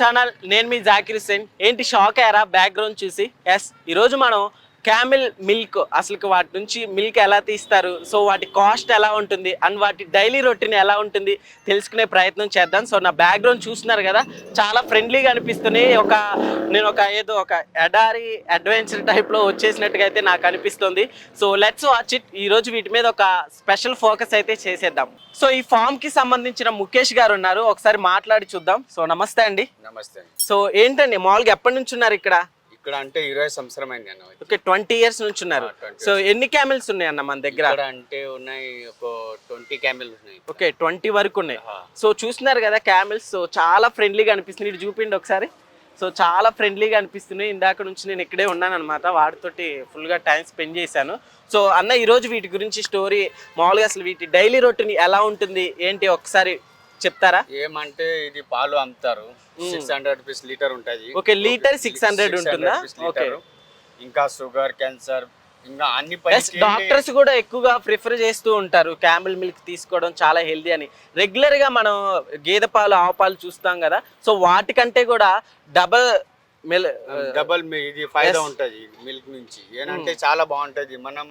Channel నేను మీ జాకిర్ హుసేన్ ఏంటి shock అయ్యారా? బ్యాక్గ్రౌండ్ చూసి. ఎస్ ఈరోజు మనం క్యామిల్ మిల్క్ అసలు వాటి నుంచి మిల్క్ ఎలా తీస్తారు? సో వాటి కాస్ట్ ఎలా ఉంటుంది? అండ్ వాటి డైలీ రొటీన్ ఎలా ఉంటుంది? తెలుసుకునే ప్రయత్నం చేద్దాం. సో నా బ్యాక్గ్రౌండ్ చూస్తున్నారు కదా చాలా ఫ్రెండ్లీగా అనిపిస్తున్నాయి ఒక నేను ఒక ఏదో ఒక ఎడారి అడ్వెంచర్ టైప్లో వచ్చేసినట్టుగా అయితే నాకు అనిపిస్తుంది. సో లెట్స్ వాచ్ ఇట్ ఈరోజు వీటి మీద ఒక స్పెషల్ ఫోకస్ అయితే చేసేద్దాం. సో ఈ ఫామ్కి సంబంధించిన ముఖేష్ గారు ఉన్నారు. ఒకసారి మాట్లాడి చూద్దాం. సో నమస్తే అండి. నమస్తే. సో ఏంటండి? మామూలుగా ఎప్పటి నుంచి ఉన్నారు ఇక్కడ? ఇక్కడ అంటే ఇరవై సంవత్సరం అయింది అన్న. ఓకే ట్వంటీ ఇయర్స్ నుంచి ఉన్నారు. ఆ, 20 సో ఎన్ని క్యామిల్స్ ఉన్నాయి అన్న మన దగ్గర? ఇక్కడ అంటే ఉన్నాయి ఒక ట్వంటీ క్యామెల్ ఉన్నాయి. ఓకే ట్వంటీ వరకు ఉన్నాయి. సో చూస్తున్నారు కదా క్యామిల్స్ సో చాలా ఫ్రెండ్లీగా అనిపిస్తుంది. ఇటు చూపిండి ఒకసారి. సో చాలా ఫ్రెండ్లీగా అనిపిస్తున్నాయి. ఇందాక నుంచి నేను ఇక్కడే ఉన్నాను అనమాట వాటితోటి ఫుల్గా టైం స్పెండ్ చేశాను. సో అన్న ఈరోజు వీటి గురించి స్టోరీ మామూలుగా అసలు వీటి డైలీ రొటీన్ ఎలా ఉంటుంది? ఏంటి? ఒకసారి చెప్తారా? ఏమంటే ఇది పాలు అమ్ముతారు. సిక్స్ హండ్రెడ్ రూపీస్ లీటర్ ఉంటుంది. ఓకే లీటర్ సిక్స్ హండ్రెడ్ ఉంటుందా? ఓకే. ఇంకా షుగర్ క్యాన్సర్ ఇంకా అన్ని డాక్టర్స్ కూడా ఎక్కువగా ప్రిఫర్ చేస్తూ ఉంటారు. క్యామిల్ మిల్క్ తీసుకోవడం చాలా హెల్దీ అని. రెగ్యులర్గా మనం గేదె పాలు ఆవు పాలు చూస్తాం కదా. సో వాటికంటే కూడా డబల్ మిల్ డబల్ ఇది ఫైదా ఉంటది మిల్క్ నుంచి. ఏంటంటే చాలా బాగుంటది. మనం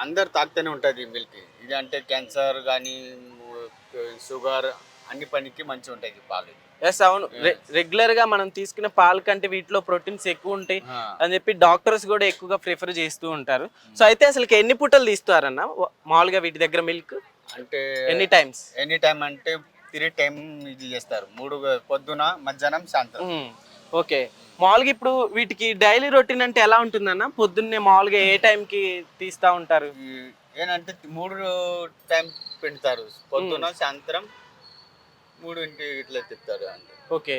అందరు తాగుతూనే ఉంటది మిల్క్ ఇది అంటే క్యాన్సర్ కానీ షుగర్ అన్ని పనికి మంచిగా ఉంటుంది పాలు. ఎస్ అవును. రెగ్యులర్గా మనం తీసుకునే పాలు కంటే వీటిలో ప్రోటీన్స్ ఎక్కువ ఉంటాయి. అని చెప్పి డాక్టర్స్ కూడా ఎక్కువగా ప్రిఫర్ చేస్తూ ఉంటారు. సో అయితే అసలు ఎన్ని పూటలు తీస్తారన్న? మామూలుగా వీటి దగ్గర మిల్క్ అంటే ఎనీ టైమ్స్ ఎనీ టైం అంటే త్రీ టైం ఇది చేస్తారు. మూడు పొద్దున మధ్యాహ్నం సాయంత్రం. ఓకే మామూలుగా ఇప్పుడు వీటికి డైలీ రొటీన్ అంటే ఎలా ఉంటుందన్న? పొద్దున్నే మామూలుగా ఏ టైంకి తీస్తా ఉంటారు? ఏంటంటే మూడు టైం పెడతారు. పొద్దున సాయంత్రం మూడు ఇంటి ఇట్లా తిప్పుతారు అంటే okay.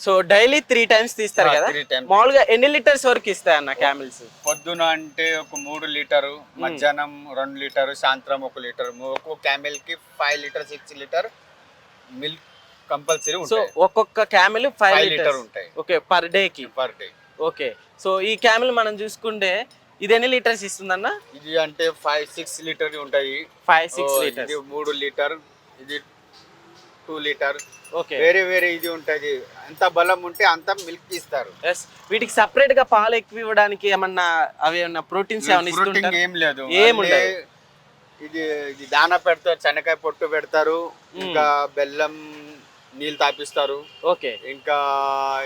So daily three times తీస్తారు కదా? టైం మామూలుగా ఎన్ని లీటర్స్ వరకు ఇస్తాయి అన్న క్యామిల్స్? పొద్దున అంటే ఒక మూడు లీటరు మధ్యాహ్నం రెండు లీటరు సాయంత్రం ఒక లీటర్. ఒక్కో క్యామెల్కి five litre six litre milk compulsory so ఒక్కొక్క క్యామిల్ ఫైవ్ లీటర్ ఉంటాయి. ఓకే పర్ డే కి పర్ డే ఓకే సో ఈ క్యామిల్ మనం చూసుకుంటే ఇది ఎన్ని లీటర్స్ ఇస్తుందన్న? ఇది అంటే ఫైవ్ సిక్స్ లీటర్ ఉంటాయి. ఫైవ్ సిక్స్ ఇది మూడు లీటర్ ఇది టూ లీటర్ ఓకే వేరే వేరే ఇది ఉంటది. ఎంత బలం ఉంటే అంత మిల్క్ ఇస్తారు. ఎస్ వీటికి సపరేట్గా పాలు ఎక్కువ ఇవ్వడానికి ఏమన్నా అవి ఏమన్నా ప్రోటీన్స్ Fruiting ఇస్తుంటారు? ఏం లేదు. ఏం. ఇది ఇది దానా పెడతారు శనగకాయ పొట్టు పెడతారు ఇంకా బెల్లం నీళ్ళు తాపిస్తారు. ఓకే. ఇంకా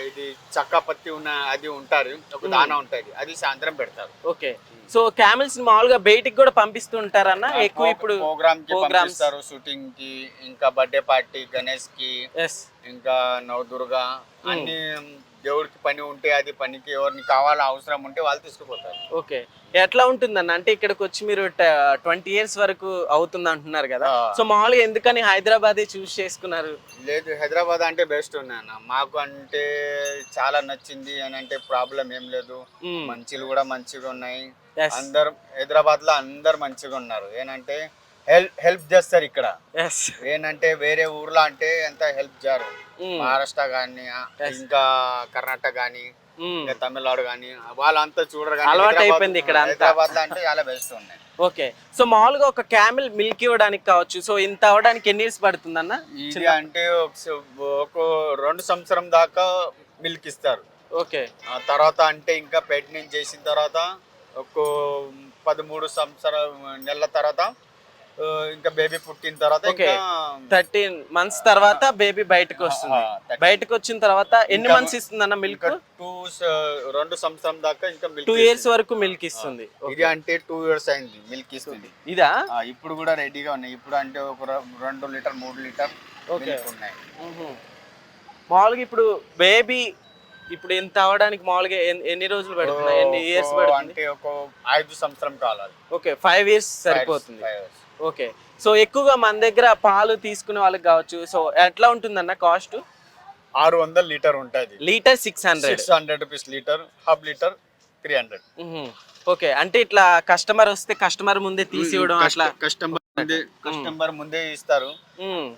ఇది చక్క పత్తి ఉన్న అది ఉంటారు. ఒక దానా ఉంటది అది సాయంత్రం పెడతారు. ఓకే. సో క్యామిల్స్ మామూలుగా బయటికి కూడా పంపిస్తూ ఉంటారన్న ఎక్కువ ఇప్పుడు ప్రోగ్రామ్కి programs. పంపిస్తారు. షూటింగ్కి ఇంకా బర్త్డే పార్టీ గణేష్కి ఇంకా నవదుర్గా అన్ని దేవుడికి పని ఉంటే అది పనికి ఎవరిని కావాలో అవసరం ఉంటే వాళ్ళు తీసుకుపోతారు. ఓకే. ఎట్లా ఉంటుందన్న? అంటే ఇక్కడికి వచ్చి మీరు ట్వంటీ ఇయర్స్ వరకు అవుతుంది అంటున్నారు కదా. సో మామూలుగా ఎందుకని హైదరాబాద్ చూస్ చేసుకున్నారు? లేదు హైదరాబాద్ అంటే బెస్ట్ ఉన్నాయన్న మాకు అంటే చాలా నచ్చింది అని అంటే ప్రాబ్లం ఏం లేదు. మంచిలు కూడా మంచిగా ఉన్నాయి. అందరు హైదరాబాద్లో అందరు మంచిగా ఉన్నారు. ఏంటంటే హెల్ప్ హెల్ప్ చేస్తారు ఇక్కడ. ఏంటంటే వేరే ఊర్లో అంటే ఎంత హెల్ప్ చేయరు. మహారాష్ట్ర కానీ ఇంకా కర్ణాటక కానీ తమిళనాడు కానీ వాళ్ళంతా చూడరు కానీ అలవాటు అయిపోయింది ఇక్కడ. హైదరాబాద్లో అంటే చాలా బెస్ట్ ఉన్నాయి. ఓకే. సో మామూలుగా ఒక క్యామిల్ మిల్క్ ఇవ్వడానికి కావచ్చు. సో ఇంత అవ్వడానికి ఎన్ని ఇయర్స్ పడుతుందన్న? ఇది అంటే ఒక రెండు సంవత్సరం దాకా మిల్క్ ఇస్తారు. ఓకే. ఆ తర్వాత అంటే ఇంకా ప్రెగ్నెంట్ చేసిన తర్వాత ఒక పదమూడు సంవత్సరం నెలల తర్వాత ఇంకా బేబీ పుట్టిన తర్వాత. ఇంకా థర్టీన్ మంత్స్ తర్వాత బేబీ బయటకు వస్తుంది. ఆ, 13. బయటకు వచ్చిన తర్వాత ఎన్ని మంత్స్ ఇస్తుందన్న మిల్క్ ఇంకా టూ రెండు సంవత్సరం దాకా ఇంకా మిల్క్ టూ ఇయర్స్ వరకు మిల్క్ ఇస్తుంది. ఇది అంటే టూ ఇయర్స్ అయింది మిల్క్ ఇస్తుంది. ఇదా? ఇప్పుడు కూడా రెడీగా ఉన్నాయి. ఇప్పుడు అంటే ఒక రెండు లీటర్ మూడు లీటర్. మిల్క్ ఉన్నాయి. మ్మ్. మామూలుగా ఇప్పుడు బేబీ ఇప్పుడు ఇంత అవ్వడానికి మామూలుగా ఎన్- ఎన్ని రోజులు పడుతుంది? ఎన్ని ఇయర్స్ పడుతుంది? అంటే ఒక ఐదు సంవత్సరం కావాలి ఓకే ఫైవ్ ఇయర్స్ సరిపోతుంది. ఓకే. సో ఎక్కువగా మన దగ్గర పాలు తీసుకునే వాళ్ళకి కావచ్చు. సో ఎట్లా ఉంటుందన్న కాస్ట్? ఆరు వందల లీటర్ ఉంటుంది. Litre six hundred. Six hundred rupees litre half litre three hundred. Okay. అంటే ఇట్లా కస్టమర్ వస్తే కస్టమర్ ముందే తీసి ఇవ్వడం అట్లా? కస్టమర్ కస్టమర్ ముందే ఇస్తారు.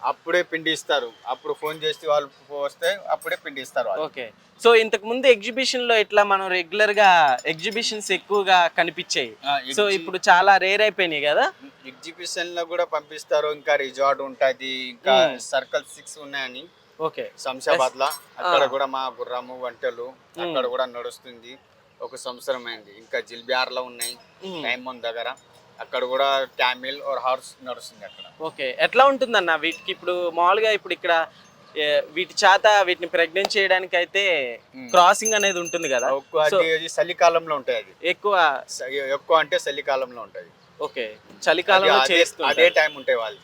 అప్పుడే పిండి ఇస్తారు. అప్పుడు ఫోన్ చేసి వాళ్ళు వస్తే అప్పుడే పిండి ఇస్తారు. ఓకే. సో ఇంతకు ముందు ఎగ్జిబిషన్లో ఇట్లా మనం రెగ్యులర్గా ఎగ్జిబిషన్స్ ఎక్కువగా కనిపించాయి సో ఇప్పుడు చాలా రేర్ అయిపోయినాయి కదా? ఎగ్జిబిషన్లో కూడా పంపిస్తారు. ఇంకా రిజార్ట్ ఉంటది. ఇంకా. సర్కిల్ సిక్స్ ఉన్నాయని. ఓకే. శంషాబాద్లో అక్కడ. కూడా మా గుర్రము వంటలు. అక్కడ కూడా నడుస్తుంది. ఒక సంవత్సరం అయింది ఇంకా జిల్బియార్లో ఉన్నాయి. డైమండ్ దగ్గర. అక్కడ కూడా క్యామిల్ ఆర్ హార్స్ నడుస్తుంది అక్కడ. ఓకే ఎట్లా ఉంటుందన్న వీటికి ఇప్పుడు మామూలుగా ఇప్పుడు ఇక్కడ ఏ, వీటి చేత వీటిని ప్రెగ్నెంట్ చేయడానికి అయితే. క్రాసింగ్ అనేది ఉంటుంది కదా. ఎక్కువ అది చలికాలంలో ఉంటాయి అది. ఎక్కువ స- ఎక్కువ అంటే చలికాలంలో ఉంటది ఓకే చలికాలంలో అది టైం ఉంటాయి వాళ్ళు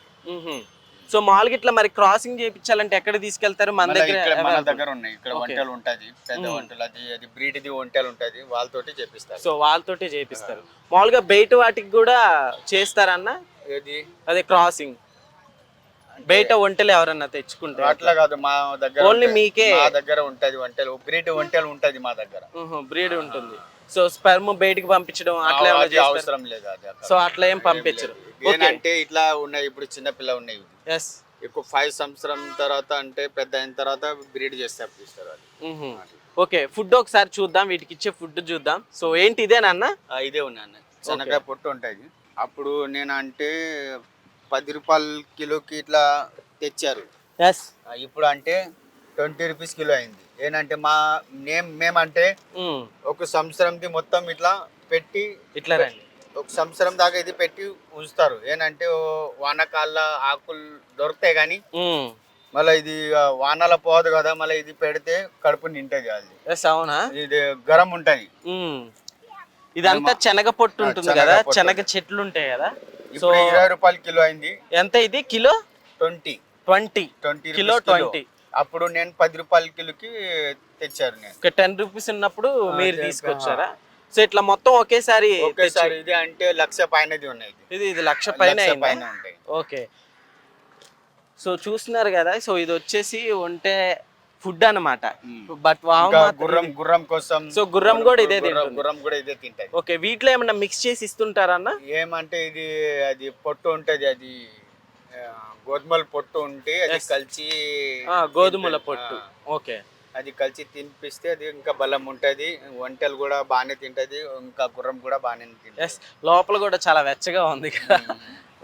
సో మామూలుగా ఇట్లా మరి క్రాసింగ్ చేయించాలంటే ఎక్కడ తీసుకెళ్తారు మన దగ్గర మన. దగ్గర ఉన్నాయి ఇక్కడ. వంటలు ఉంటది పెద్ద. వంటలు అది అది బ్రీడ్ ది వంటలు ఉంటది వాళ్ళతోటి చేపిస్తారు సో వాళ్ళతోటే చేపిస్తారు మామూలుగా బయట వాటికి కూడా చేస్తారన్న ఏది అదే క్రాసింగ్ బయట ఒంటెలు ఎవరన్నా తెచ్చుకుంటే అట్లా కాదు మా దగ్గర ఉంటాయి. మీకే? మా దగ్గర ఉంటది వంటలు బ్రీడ్ వంటలు ఉంటది మా దగ్గర బ్రీడ్ ఉంటుంది సో స్పెర్మ్ బయటికి పంపించడం అట్లా? అవసరం లేదు. సో అట్లా ఏం పంపించరు ఏంటంటే ఇట్లా ఉన్నాయి ఇప్పుడు చిన్న పిల్ల ఉన్నాయి. ఎస్ ఎక్కువ ఫైవ్ సంవత్సరం తర్వాత అంటే పెద్ద అయిన తర్వాత బ్రీడ్ చేస్తే అప్పిస్తారు అది ఓకే ఫుడ్ ఒకసారి చూద్దాం వీటికి ఇచ్చే ఫుడ్ చూద్దాం. సో ఏంటి ఇదేనన్న ఆ, ఇదే ఉన్నాయి శనగకాయ పొట్టు ఉంటుంది అప్పుడు నేను అంటే పది రూపాయల కిలోకి ఇట్లా తెచ్చారు. ఎస్ ఇప్పుడు అంటే ట్వంటీ రూపీస్ కిలో అయింది. ఏంటంటే మా నేమ్ మేమంటే ఒక సంవత్సరంది మొత్తం ఇట్లా పెట్టి ఇట్లా రండి. ఒక సంవత్సరం దాకా ఇది పెట్టి ఉంచుతారు. ఏంటంటే వానకాల ఆకులు దొరుకుతాయి కానీ. మళ్ళీ ఇది వానల పోదు కదా మళ్ళీ ఇది పెడితే కడుపు నింటది అది. అవునా? ఇది గరం ఉంటది. ఇదంతా శనగ పొట్టు ఉంటుంది కదా. శనగ చెట్లు ఉంటాయి కదా. సో ఇరవై రూపాయల కిలో అయింది. ఎంత ఇది? Kilo? Twenty. Twenty. Twenty kilo twenty. అప్పుడు నేను పది రూపాయల కిలోకి తెచ్చారు నేను. టెన్ రూపీస్ ఉన్నప్పుడు మీరు. తీసుకొచ్చారా? సో ఇట్లా మొత్తం ఒకేసారి ఒకేసారి ఇది అంటే లక్ష పైనది ఉన్నాయి ఇది. ఇది లక్ష పైన? పైన ఉంటాయి ఓకే సో చూస్తున్నారు కదా సో ఇది వచ్చేసి ఉంటే ఫుడ్ అన్నమాట మ్మ్. బట్ గుర్రం గుర్రం కోసం సో గుర్రం కూడా ఇదే గుర్రం- కూడా ఇదే తింటది ఓకే వీటిలో ఏమన్నా మిక్స్ చేసి ఇస్తుంటారన్న ఏమంటే ఇది అది పొట్టు ఉంటది అది గోధుమల పొట్టు ఉంటే అది. కలిసి గోధుమల. పొట్టు ఓకే అది కలిసి తినిపిస్తే అది ఇంకా బలం ఉంటది. వంటలు కూడా బాగానే తింటది. ఇంకా గుర్రం కూడా బాగానే తింటది. ఎస్ లోపల కూడా చాలా వెచ్చగా ఉంది కదా.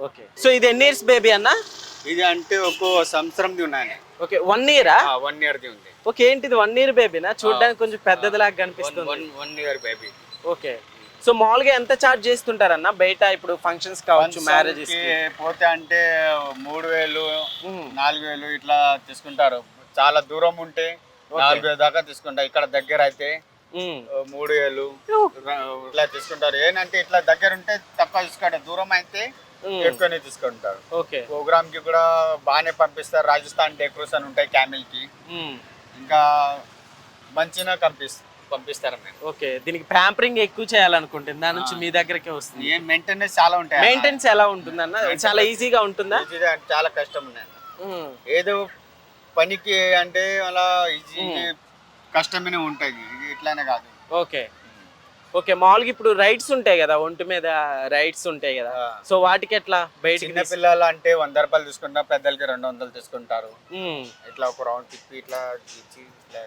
ఓకే సో ఇది ఎన్ని ఇయర్స్ బేబీ అన్న? ఇది అంటే ఒక సంవత్సరంది ఉన్నాయి ఓకే వన్ ఇయరా వన్ ఇయర్ది ఉంది. ఓకే ఏంటిది వన్ ఇయర్ బేబీనా చూడడానికి కొంచెం పెద్దదిలాగా కనిపిస్తుంది. One one year baby okay so మామూలుగా ఎంత చార్జ్ చేస్తుంటారన్న? బయట ఇప్పుడు ఫంక్షన్స్ కావచ్చు మ్యారేజెస్ పోతే అంటే మూడు వేలు నాలుగు వేలు ఇట్లా తీసుకుంటారు. చాలా దూరం ఉంటే నాలుగు వేలు దాకా తీసుకుంటారు ఇక్కడ దగ్గర అయితే మూడు వేలు ఇట్లా తీసుకుంటారు. ఏంటంటే ఇట్లా దగ్గర ఉంటే తక్కువ తీసుకుంటారు. దూరం అయితే ఎక్కువనే తీసుకుంటారు. ఓకే. ప్రోగ్రామ్కి కూడా బాగానే పంపిస్తారు. రాజస్థాన్ డెకరేషన్ ఉంటాయి క్యామిల్కి ఇంకా మంచిగా పంపిస్ పంపిస్తారు ఓకే. దీనికి ప్యాంపరింగ్ ఎక్కువ చేయాలనుకుంటుంది. దాని నుంచి మీ దగ్గరకే వస్తుంది. మెయింటెనెన్స్ చాలా ఉంటాయి మెయింటెనెన్స్ ఎలా ఉంటుందన్న? చాలా ఈజీగా ఉంటుందా? చాలా కష్టం ఏదో పనికి అంటే అలా ఈజీ కష్టమైన ఉంటుంది ఇది ఇట్లానే కాదు. ఓకే. ఓకే మామూలుగా ఇప్పుడు రైడ్స్ ఉంటాయి కదా ఒంటి మీద రైడ్స్ ఉంటాయి కదా. సో వాటికి ఎట్లా బయటికి చిన్న పిల్లలు అంటే వంద రూపాయలు తీసుకుంటారు పెద్దలకి రెండు వందలు తీసుకుంటారు. ఇట్లా ఒక రౌండ్ తిప్పి ఇట్లా ఇచ్చి ఇట్లా.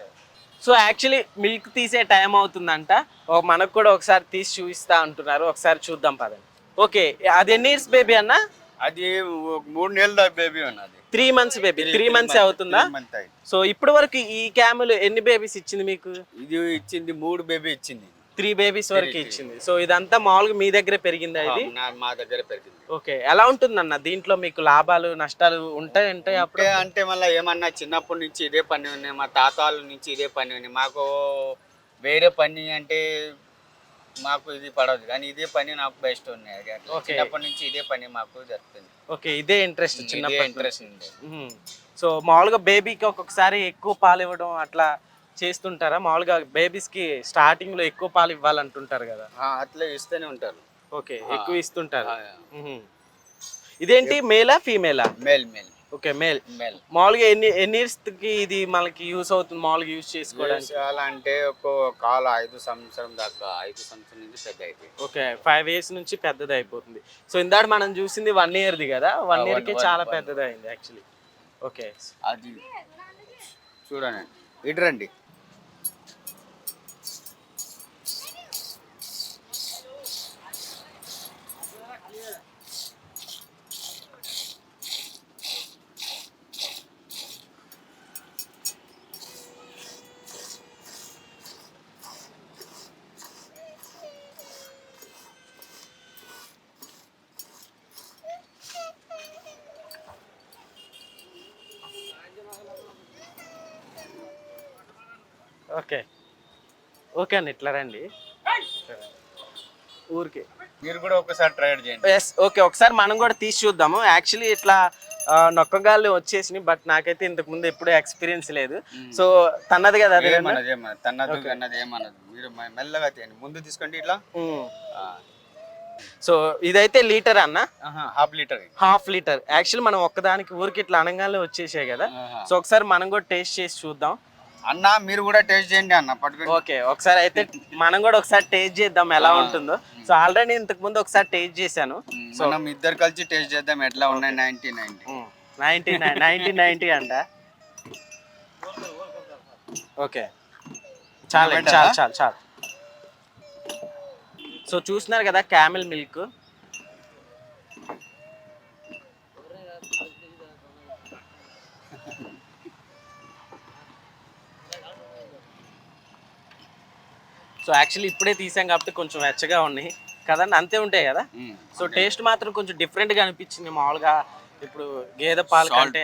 సో యాక్చువల్లీ మిల్క్ తీసే టైం అవుతుందంట. ఓ మనకు కూడా ఒకసారి తీసి చూపిస్తా అంటున్నారు. ఒకసారి చూద్దాం పదండి. ఓకే అది ఎన్ని ఇయర్స్ బేబీ అన్న? అది మూడు నెలల బేబీ ఉన్నది. Three months baby three months అవుతుందా? సో ఇప్పటి వరకు ఈ క్యామెల్ ఎన్ని బేబీస్ ఇచ్చింది మీకు? ఇది ఇచ్చింది మూడు బేబీ ఇచ్చింది. త్రీ బేబీస్ వరకు ఇచ్చింది. సో ఇదంతా మామూలుగా మీ దగ్గరే పెరిగిందా ఇది? నా- మా దగ్గర పెరిగింది. ఓకే ఎలా ఉంటుందన్న? దీంట్లో మీకు లాభాలు నష్టాలు ఉంటాయి ఉంటాయి అప్పుడు అంటే అంటే మళ్ళీ ఏమన్నా చిన్నప్పటి నుంచి ఇదే పని ఉన్నాయి మా తాతాల నుంచి ఇదే పని ఉన్నాయి మాకు వేరే పని అంటే మాకు ఇది పడదు కానీ ఇదే పని నాకు బెస్ట్ ఉన్నాయి. Okay. చిన్నప్పటి నుంచి ఇదే పని మాకు జరుగుతుంది. ఓకే ఇదే ఇంట్రెస్ట్ ఇదే చిన్నప్పటి ఇంట్రెస్ట్ ఉంది. సో మామూలుగా బేబీకి ఒక్కొక్కసారి ఎక్కువ పాలు ఇవ్వడం అట్లా చేస్తుంటారా? మామూలుగా బేబీస్కి స్టార్టింగ్లో ఎక్కువ పాలు ఇవ్వాలంటుంటారు కదా. ఆ, అట్లా ఇస్తూనే ఉంటారు. ఓకే ఎక్కువ ఇస్తుంటారు. మ్మ్. ఇదేంటి? మేలా ఫీమేలా male male okay male. Male. మామూలుగా ఎన్ని ఎన్ని ఇయర్స్కి ఇది మనకి యూస్ అవుతుంది మామూలుగా యూస్ చేసుకోవడానికి? అలా అంటే ఒక కాల ఐదు సంవత్సరం దాకా ఐదు సంవత్సరం నుంచి పెద్ద అయిపోయింది ఓకే ఫైవ్ ఇయర్స్ నుంచి పెద్దది అయిపోతుంది సో ఇందాక మనం చూసింది వన్ ఇయర్ది కదా? వన్ ఇయర్కి చాలా పెద్దది అయింది యాక్చువల్లీ. ఓకే. అది. చూడండి. ఇటు రండి. ఓకే. ఓకే అండి ఇట్లా రండి. ఊరికి. మీరు కూడా ఒకసారి ట్రై చేయండి. ఎస్ ఓకే ఒకసారి మనం కూడా తీసి చూద్దాము. యాక్చువల్లీ ఇట్లా నొక్కగాళ్ళు వచ్చేసినాయి బట్ నాకైతే ఇంతకు ముందు ఎప్పుడూ ఎక్స్పీరియన్స్ లేదు. సో తన్నది కదా అది ఏమన్నది ఏమన్నది తన్నదు అన్నది ఏమన్నది మీరు మె- మెల్లగా తీయండి ముందు తీసుకోండి ఇట్లా. సో ఇదైతే లీటర్ అన్న? Half litre half litre. Actually మనం ఒక్కదానికి ఊరికి ఇట్లా అనగానే వచ్చేసాయి కదా. సో ఒకసారి మనం కూడా టేస్ట్ చేసి చూద్దాం. అన్న మీరు కూడా టేస్ట్ చేయండి అన్న పట్టుకొని ఓకే ఒకసారి అయితే మనం కూడా ఒకసారి టేస్ట్ చేద్దాం ఎలా ఉంటుందో. సో ఆల్రెడీ ఇంతకు ముందు ఒకసారి టేస్ట్ చేశాను. మనం ఇద్దరు కలిసి టేస్ట్ చేద్దాం ఎట్లా ఉన్నాయి ninety ninety ninety nine ninety ninety అంట. ఓకే. చాలు? చాలు చాలు చాలు. సో చూస్తున్నారు కదా క్యామిల్ మిల్క్ సో యాక్చువల్లీ ఇప్పుడే తీసాం కాబట్టి కొంచెం వెచ్చగా ఉన్నాయి. కదండి? అంతే ఉంటాయి కదా? సో టేస్ట్ మాత్రం కొంచెం డిఫరెంట్గా అనిపించింది. మామూలుగా ఇప్పుడు గేదె పాలు కంటే.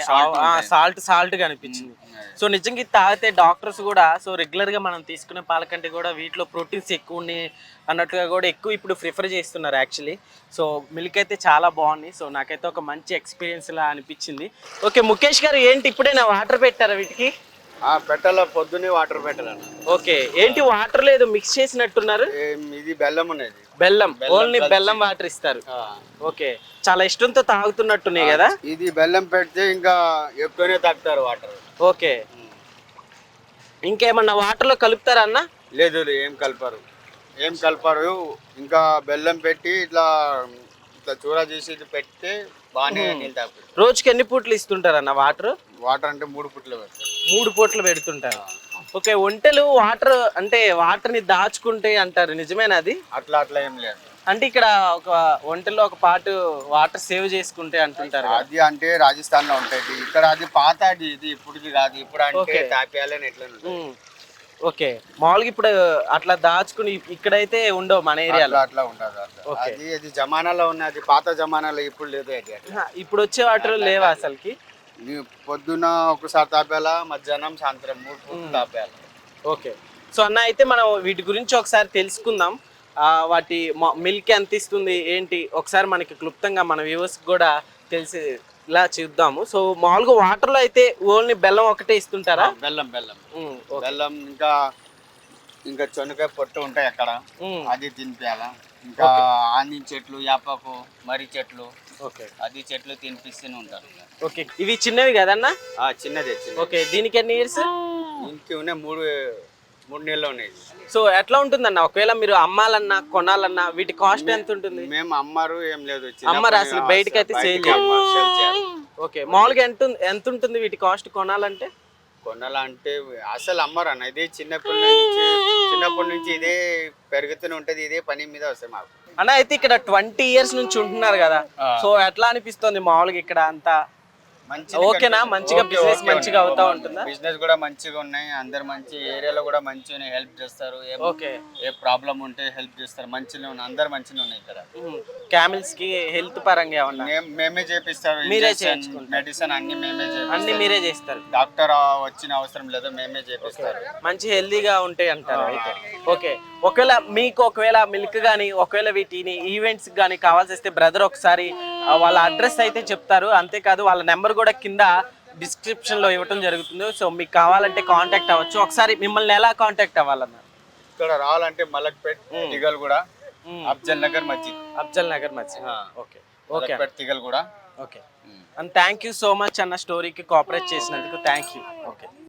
సాల్ట్ సాల్ట్గా అనిపించింది. సో నిజంగా ఇది తాగితే డాక్టర్స్ కూడా సో రెగ్యులర్గా మనం తీసుకునే పాల కంటే కూడా వీటిలో ప్రోటీన్స్ ఎక్కువ ఉన్నాయి అన్నట్టుగా కూడా ఎక్కువ ఇప్పుడు ప్రిఫర్ చేస్తున్నారు యాక్చువల్లీ. సో మిల్క్ అయితే చాలా బాగుంది. సో నాకైతే ఒక మంచి ఎక్స్పీరియన్స్ లా అనిపించింది. ఓకే ముఖేష్ గారు ఏంటి ఇప్పుడే నా వాటర్ పెట్టారా వీటికి? పెట్టాల పొద్దునే వాటర్ పెట్టాలన్న. ఓకే ఏంటి వాటర్ లేదు మిక్స్ చేసినట్టున్నారు? ఏం, ఇది బెల్లం ఉన్నది బెల్లం బెల్లం ఓన్లీ. బెల్లం వాటర్ ఇస్తారు. ఓకే చాలా ఇష్టంతో తాగుతున్నట్టున్నాయి కదా? ఇది బెల్లం పెడితే ఇంకా ఎక్కువనే తాగుతారు వాటర్. ఓకే. ఇంకేమన్నా వాటర్లో కలుపుతారా అన్న? లేదు లేదు, ఏం కలపరు. ఏం కలపరు ఇంకా బెల్లం పెట్టి ఇట్లా ఇట్లా చూర చేసి ఇది పెడితే బాగానే నీళ్ళు తాగుతారు. రోజుకి ఎన్ని పూట్లు ఇస్తుంటారు అన్న వాటర్? వాటర్ అంటే మూడు పుట్లు పెడతారు. మూడు పూట్లు పెడుతుంటారు. ఓకే ఒంటెలు వాటర్ అంటే వాటర్ని దాచుకుంటే అంటారు. నిజమేనా అది? అట్లా అట్లా ఏం లేదు. అంటే ఇక్కడ ఒక ఒంటెలో ఒక పాటు వాటర్ సేవ్ చేసుకుంటే అంటుంటారు కదా. అది అంటే రాజస్థాన్లో ఉంటుంది ఇక్కడ అది పాత అది ఇది ఇప్పుడుది కాదు. ఇప్పుడు అంటే. తాపేయాలని ఎట్లా ఉంటుంది. ఉమ్. ఓకే. మామూలుగా ఇప్పుడు అట్లా దాచుకుని ఇక్కడైతే ఉండవు మన ఏరియాలో. అట్లా ఉండదు. అది అది జమానాలో ఉన్నది పాత జమానాలో ఇప్పుడు లేదు అది. ఇప్పుడు వచ్చే వాటర్ లేవా అసలుకి? పొద్దున ఒకసారి తాపేయాలా మధ్యాహ్నం సాయంత్రం మూడు పూటలు తాపేయాలి ఓకే. సో అన్న అయితే మనం వీటి గురించి ఒకసారి తెలుసుకుందాం. వాటి మిల్క్ ఎంత ఇస్తుంది ఏంటి? ఒకసారి మనకి క్లుప్తంగా మన వ్యూవర్స్ కూడా తెలిసి ఇలా చూద్దాము. సో మామూలుగా వాటర్లో అయితే ఓన్లీ బెల్లం ఒకటే ఇస్తుంటారా? బెల్లం బెల్లం. బెల్లం ఇంకా ఇంకా చొనకాయ పొట్టు ఉంటాయి అక్కడ. అది తినిపించాలా ఇంకా ఆంది చెట్లు యాపకు మర్రి చెట్లు. ఓకే. అది చెట్లు తినిపిస్తూనే ఉంటారు ఓకే. ఇవి చిన్నవి కదన్నా? చిన్నదే చిన్న ఓకే. దీనికి ఎన్ని ఇయర్స్ ఇంటి ఉన్నాయి మూడు మూడు నెలలు ఉన్నాయి. సో ఎట్లా ఉంటుందన్న? ఒకవేళ మీరు అమ్మాలన్నా కొనాలన్నా వీటి కాస్ట్ ఎంత ఉంటుంది? మేము అమ్మారు ఏం లేదు. అమ్మరు అసలు బయటికి అయితే. చేయరు ఓకే మామూలుగా ఎంత ఎంత ఉంటుంది వీటి కాస్ట్ కొనాలంటే? కొనాలంటే అసలు అమ్మరు అన్న ఇదే చిన్నప్పటి నుంచి చిన్నప్పటి నుంచి ఇదే పెరుగుతూనే ఉంటది ఇదే పని మీద వస్తాయి మాకు. అన్న అయితే ఇక్కడ ట్వంటీ ఇయర్స్ నుంచి ఉంటున్నారు కదా. సో ఎట్లా అనిపిస్తుంది మామూలుగా ఇక్కడ అంతా? ఓకేనా? మంచిగా business మంచిగా అవుతా ఉంటుందా? బిజినెస్ కూడా మంచిగా ఉన్నాయి. అందరు మంచి ఏరియాలో కూడా మంచిగా హెల్ప్ చేస్తారు. ఓకే. ఏ ప్రాబ్లం ఉంటే హెల్ప్ చేస్తారు. మంచిగా ఉన్నాయి. అందరు మంచిగా ఉన్నాయి ఇక్కడ. క్యామిల్స్కి హెల్త్ పరంగా ఏమన్నా? మేమే చేపిస్తారు. మీరే. మెడిసిన్ అన్ని మేమే అన్ని మీరే చేస్తారు. డాక్టర్ వచ్చిన అవసరం లేదు. మేమే చేపిస్తారు. మంచి హెల్దీగా ఉంటాయి అంటారు అయితే. ఓకే. ఒకవేళ మీకు ఒకవేళ మిల్క్ కానీ ఒకవేళ వీటిని ఈవెంట్స్ కానీ కావాల్సి వస్తే బ్రదర్ ఒకసారి వాళ్ళ అడ్రస్ అయితే చెప్తారు. అంతేకాదు వాళ్ళ నెంబర్ కూడా కింద డిస్క్రిప్షన్లో ఇవ్వటం జరుగుతుంది. సో మీకు కావాలంటే కాంటాక్ట్ అవ్వచ్చు. ఒకసారి మిమ్మల్ని ఎలా కాంటాక్ట్ అవ్వాలన్న? ఇక్కడ రావాలంటే మలక్పేట్ తిగల్ కూడా మ్మ్. అఫ్జల్ నగర్ మస్జిద్. అఫ్జల్ నగర్ మధ్య ఓకే. ఓకే. తిగల్ కూడా. Okay. And thank you so much అన్న స్టోరీకి కోఆపరేట్ చేసినందుకు థ్యాంక్ యూ ఓకే